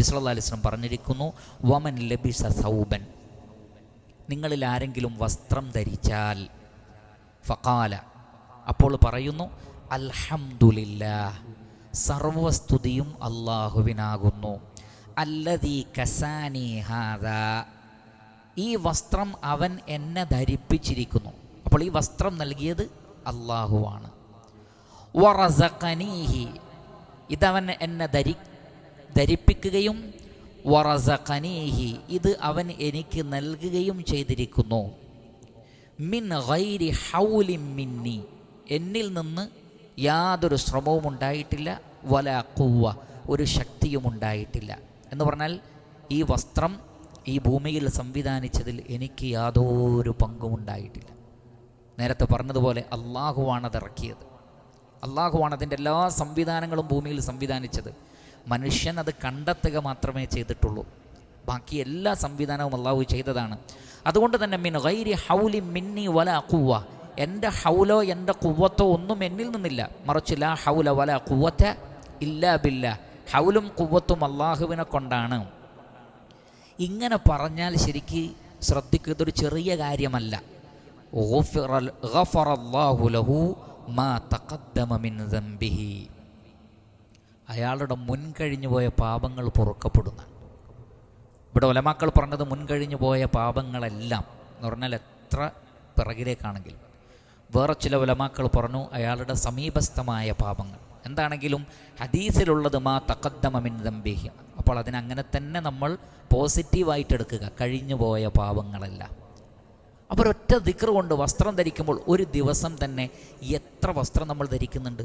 നബി അലൈഹി വസല്ലം പറഞ്ഞിരിക്കുന്നു വമൻ ലബിസ സൗബൻ. നിങ്ങളിൽ ആരെങ്കിലും വസ്ത്രം ധരിച്ചാൽ ഫക്കാല അപ്പോൾ പറയുന്നു അൽഹംദുലില്ലാ സർവസ്തുതിയും അള്ളാഹുവിനാകുന്നു. അല്ലതീ കസാനി ഹാദാ ഈ വസ്ത്രം അവൻ എന്നെ ധരിപ്പിച്ചിരിക്കുന്നു. അപ്പോൾ ഈ വസ്ത്രം നൽകിയത് അള്ളാഹുവാണ്. വറസഖനീഹി ഇതവൻ എന്നെ ധരി ധരിപ്പിക്കുകയും വറസഖനീഹി ഇത് അവൻ എനിക്ക് നൽകുകയും ചെയ്തിരിക്കുന്നു. മിൻ ഗൈരി ഹൗലി മിന്നി എന്നിൽ നിന്ന് യാതൊരു ശ്രമവും ഉണ്ടായിട്ടില്ല വല കൂവ ഒരു ശക്തിയും ഉണ്ടായിട്ടില്ല. എന്ന് പറഞ്ഞാൽ ഈ വസ്ത്രം ഈ ഭൂമിയിൽ സംവിധാനിച്ചതിൽ എനിക്ക് യാതൊരു പങ്കും ഉണ്ടായിട്ടില്ല. നേരത്തെ പറഞ്ഞതുപോലെ അള്ളാഹുവാണ് അത് ഇറക്കിയത് അള്ളാഹുവാണ് അതിന്റെ എല്ലാ സംവിധാനങ്ങളും ഭൂമിയിൽ സംവിധാനിച്ചത്. മനുഷ്യൻ അത് കണ്ടെത്തുക മാത്രമേ ചെയ്തിട്ടുള്ളൂ. ബാക്കി എല്ലാ സംവിധാനവും അള്ളാഹു ചെയ്തതാണ്. അതുകൊണ്ട് തന്നെ മിൻ ഗൈരി ഹൗലി മിന്നി വല കുവ എന്റെ ഹൗലോ എന്റെ കുവ്വത്തോ ഒന്നും എന്നിൽ നിന്നില്ല. മറിച്ച് ലാ ഹൗല വല കുവ്വത്ത ഇല്ലാ ബില്ല. ഹൗലും കുവ്വത്തും അള്ളാഹുവിനെ കൊണ്ടാണ്. ഇങ്ങനെ പറഞ്ഞാൽ ശരിക്ക് ശ്രദ്ധിക്കുക ഇതൊരു ചെറിയ കാര്യമല്ല. ഗഫറ ഗഫറല്ലാഹു ലഹു മാ തഖദ്ദമ മിൻ ദംബിഹി. അയാളുടെ മുൻകഴിഞ്ഞു പോയ പാപങ്ങൾ പൊറുക്കപ്പെടുന്നു. ഇവിടെ ഒലമാക്കൾ പറഞ്ഞത് മുൻകഴിഞ്ഞു പോയ പാപങ്ങളെല്ലാം എന്ന് പറഞ്ഞാൽ എത്ര പിറകിലേക്കാണെങ്കിലും. വേറെ ചില ഒലമാക്കൾ പറഞ്ഞു അയാളുടെ സമീപസ്ഥമായ പാപങ്ങൾ. എന്താണെങ്കിലും ഹദീസിലുള്ളത് മാ തക്കദ്ദമിൻ ദംബിഹി. അപ്പോൾ അതിനങ്ങനെ തന്നെ നമ്മൾ പോസിറ്റീവായിട്ട് എടുക്കുക കഴിഞ്ഞു പോയ പാപങ്ങളെല്ലാം. അപ്പോൾ ഒറ്റ ദിക്ർ കൊണ്ട് വസ്ത്രം ധരിക്കുമ്പോൾ ഒരു ദിവസം തന്നെ എത്ര വസ്ത്രം നമ്മൾ ധരിക്കുന്നുണ്ട്?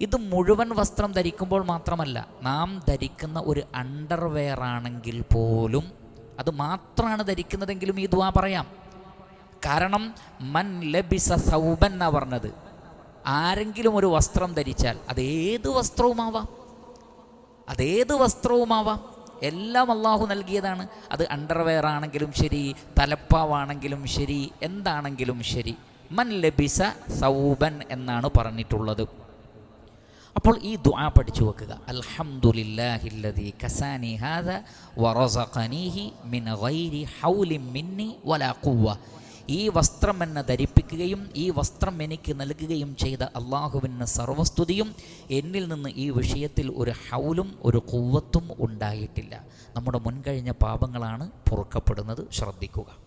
ഇത് മുഴുവൻ വസ്ത്രം ധരിക്കുമ്പോൾ മാത്രമല്ല നാം ധരിക്കുന്ന ഒരു അണ്ടർവെയർ ആണെങ്കിൽ പോലും അത് മാത്രമാണ് ധരിക്കുന്നതെങ്കിലും ഈ ദുവാ പറയാം. കാരണം മൻ ലബിസ സൗബൻ എന്നാ പറഞ്ഞത്. ആരെങ്കിലും ഒരു വസ്ത്രം ധരിച്ചാൽ അതേത് വസ്ത്രവുമാവാം? അതേത് വസ്ത്രവുമാവാം? എല്ലാം അള്ളാഹു നൽകിയതാണ്. അത് അണ്ടർവെയർ ആണെങ്കിലും ശരി തലപ്പാവാണെങ്കിലും ശരി എന്താണെങ്കിലും ശരി. മൻ ലബിസ സൗബൻ എന്നാണ് പറഞ്ഞിട്ടുള്ളത്. അപ്പോൾ ഈ ദുആ പഠിച്ചു വെക്കുക. അൽഹംദുലില്ലാഹില്ലദീ കസാനി വറസഖനീഹി മിൻ ഗൈരി ഹൗലി മിന്നി വലാ ഖുവ്വ. ഈ വസ്ത്രം എന്നെ ധരിപ്പിക്കുകയും ഈ വസ്ത്രം എനിക്ക് നൽകുകയും ചെയ്ത അള്ളാഹുവിന് സർവസ്തുതിയും എന്നിൽ നിന്ന് ഈ വിഷയത്തിൽ ഒരു ഹൗലും ഒരു കൂവത്തും ഉണ്ടായിട്ടില്ല. നമ്മുടെ മുൻകഴിഞ്ഞ പാപങ്ങളാണ് പൊറുക്കപ്പെടുന്നത്. ശ്രദ്ധിക്കുക.